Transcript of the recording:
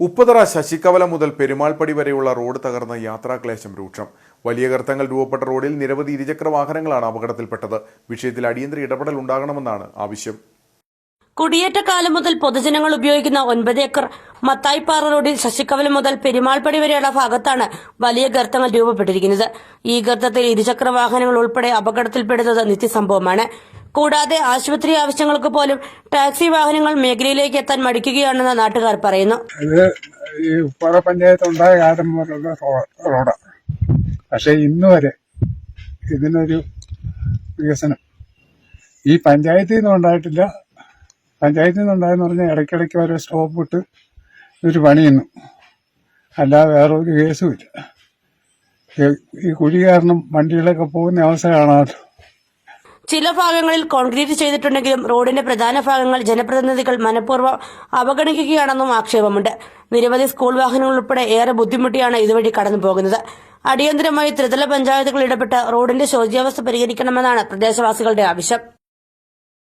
ഉപ്പതറ ശശികവല മുതൽ പെരുമാൾപ്പടി വരെയുള്ള റോഡ് തകർന്ന യാത്രാക്ലേശം രൂക്ഷം. വലിയ ഗർത്തങ്ങൾ രൂപപ്പെട്ട റോഡിൽ നിരവധി ഇരുചക്ര വാഹനങ്ങളാണ് അപകടത്തിൽപ്പെട്ടത്. വിഷയത്തിൽ അടിയന്തര ഇടപെടൽ ഉണ്ടാകണമെന്നാണ് ആവശ്യം. കുടിയേറ്റക്കാലം മുതൽ പൊതുജനങ്ങൾ ഉപയോഗിക്കുന്ന ഒൻപത് ഏക്കർ മത്തായിപ്പാറ റോഡിൽ ശശികവലം മുതൽ പെരുമാൾപ്പടി വരെയുള്ള ഭാഗത്താണ് വലിയ ഗർത്തങ്ങൾ രൂപപ്പെട്ടിരിക്കുന്നത്. ഈ ഗർത്തത്തിൽ ഇരുചക്ര വാഹനങ്ങൾ ഉൾപ്പെടെ അപകടത്തിൽപ്പെടുന്നത് നിത്യസംഭവമാണ്. കൂടാതെ ആശുപത്രി ആവശ്യങ്ങൾക്ക് പോലും ടാക്സി വാഹനങ്ങൾ മേഖലയിലേക്ക് എത്താൻ മടിക്കുകയാണെന്ന് നാട്ടുകാർ പറയുന്നു. ഈ പക്ഷെ ഇന്ന് വരെ ഇതിനൊരു വികസനം. ഈ പഞ്ചായത്തിൽ നിന്നും ഉണ്ടായിട്ടില്ല. പഞ്ചായത്തിൽ നിന്ന് ഉണ്ടായെന്ന് പറഞ്ഞാൽ ഇടയ്ക്കിടയ്ക്ക് ഓരോ സ്റ്റോപ്പ് ഇട്ട് ഒരു പണിയുന്നു അല്ലാതെ വേറെ ഒരു കേസും ഇല്ല. ഈ- ഈ കുഴി കാരണം വണ്ടികളൊക്കെ പോകുന്ന അവസ്ഥ കാണാമല്ലോ. ചില ഭാഗങ്ങളിൽ കോൺക്രീറ്റ് ചെയ്തിട്ടുണ്ടെങ്കിലും റോഡിന്റെ പ്രധാന ഭാഗങ്ങൾ ജനപ്രതിനിധികൾ മനഃപൂർവം അവഗണിക്കുകയാണെന്നും ആക്ഷേപമുണ്ട്. നിരവധി സ്കൂൾ വാഹനങ്ങൾ ഉൾപ്പെടെ ഏറെ ബുദ്ധിമുട്ടിയാണ് ഇതുവഴി കടന്നു പോകുന്നത്. അടിയന്തരമായി ത്രിതല പഞ്ചായത്തുകൾ ഇടപെട്ട് റോഡിന്റെ ശോച്യാവസ്ഥ പരിഹരിക്കണമെന്നാണ് പ്രദേശവാസികളുടെ ആവശ്യം.